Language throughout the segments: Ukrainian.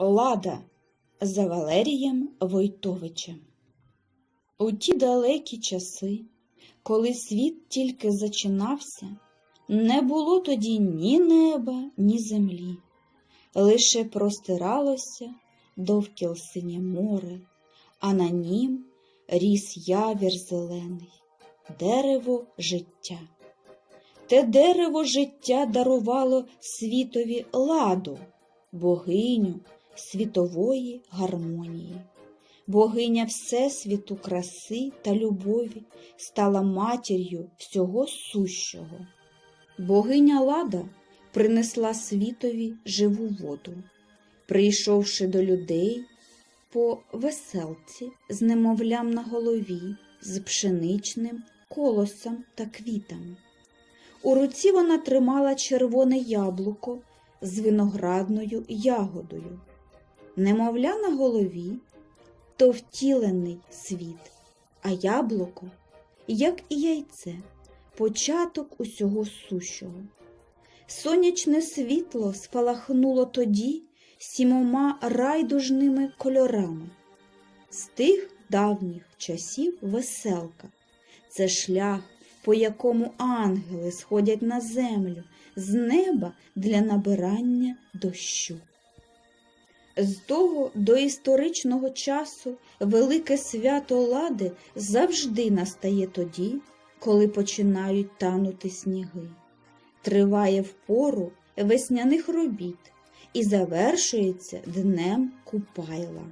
Лада за Валерієм Войтовичем. У ті далекі часи, коли світ тільки зачинався, не було тоді ні неба, ні землі, лише простиралося довкіл синє море, а на нім ріс явір зелений, дерево життя. Те дерево життя дарувало світові ладу, богиню світової гармонії. Богиня Всесвіту краси та любові стала матір'ю всього сущого. Богиня Лада принесла світові живу воду, прийшовши до людей по веселці з немовлям на голові, з пшеничним колосом та квітами. У руці вона тримала червоне яблуко з виноградною ягодою. Немовля на голові то втілений світ, а яблуко, як і яйце, початок усього сущого. Сонячне світло спалахнуло тоді сімома райдужними кольорами. З тих давніх часів веселка це шлях, по якому ангели сходять на землю з неба для набирання дощу. З того доісторичного часу велике свято лади завжди настає тоді, коли починають танути сніги. Триває впору весняних робіт і завершується днем Купайла.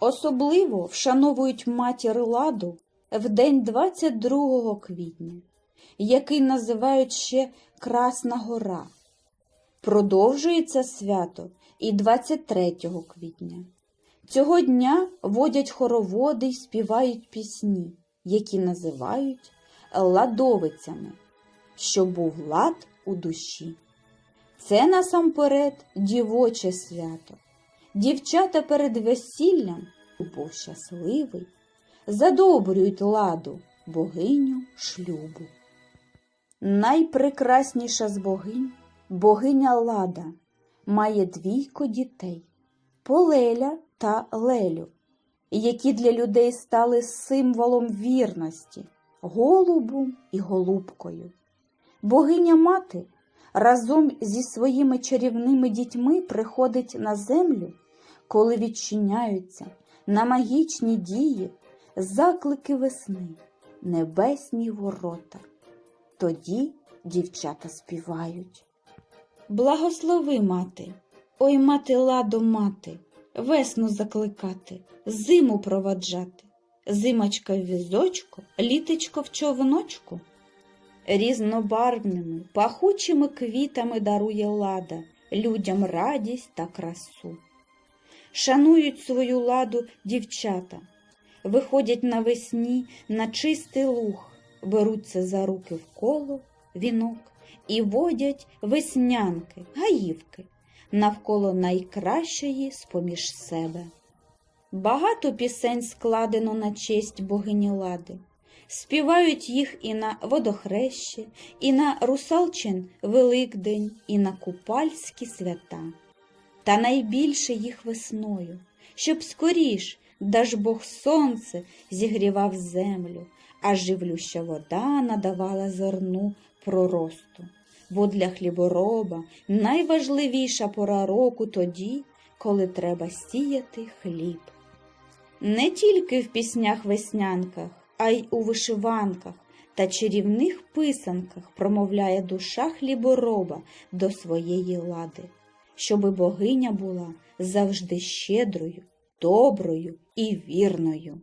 Особливо вшановують матір ладу в день 22 квітня, який називають ще Красна Гора. Продовжується свято і 23 квітня. Цього дня водять хороводи й співають пісні, які називають ладовицями, що був лад у душі. Це насамперед дівоче свято. Дівчата перед весіллям, був щасливий, задобрюють ладу богиню шлюбу. Найпрекрасніша з богинь богиня Лада має двійко дітей Полеля та Лелю, які для людей стали символом вірності, голубом і голубкою. Богиня мати разом зі своїми чарівними дітьми приходить на землю, коли відчиняються на магічні дії заклики весни, небесні ворота. Тоді дівчата співають. Благослови, мати, ой мати ладо мати, весну закликати, зиму проваджати, зимочка в візочку, літечко в човночку. Різнобарвними, пахучими квітами дарує лада людям радість та красу. Шанують свою ладу дівчата, виходять навесні на чистий луг, беруться за руки в коло, вінок і водять веснянки, гаївки навколо найкращої з-поміж себе. Багато пісень складено на честь богині лади. Співають їх і на водохрещі, і на русалчин Великдень, і на купальські свята. Та найбільше їх весною, щоб скоріш даж Бог сонце зігрівав землю, а живлюща вода надавала зерну проросту. Бо для хлібороба найважливіша пора року тоді, коли треба сіяти хліб. Не тільки в піснях-веснянках, а й у вишиванках та чарівних писанках промовляє душа хлібороба до своєї лади, щоби богиня була завжди щедрою, доброю і вірною.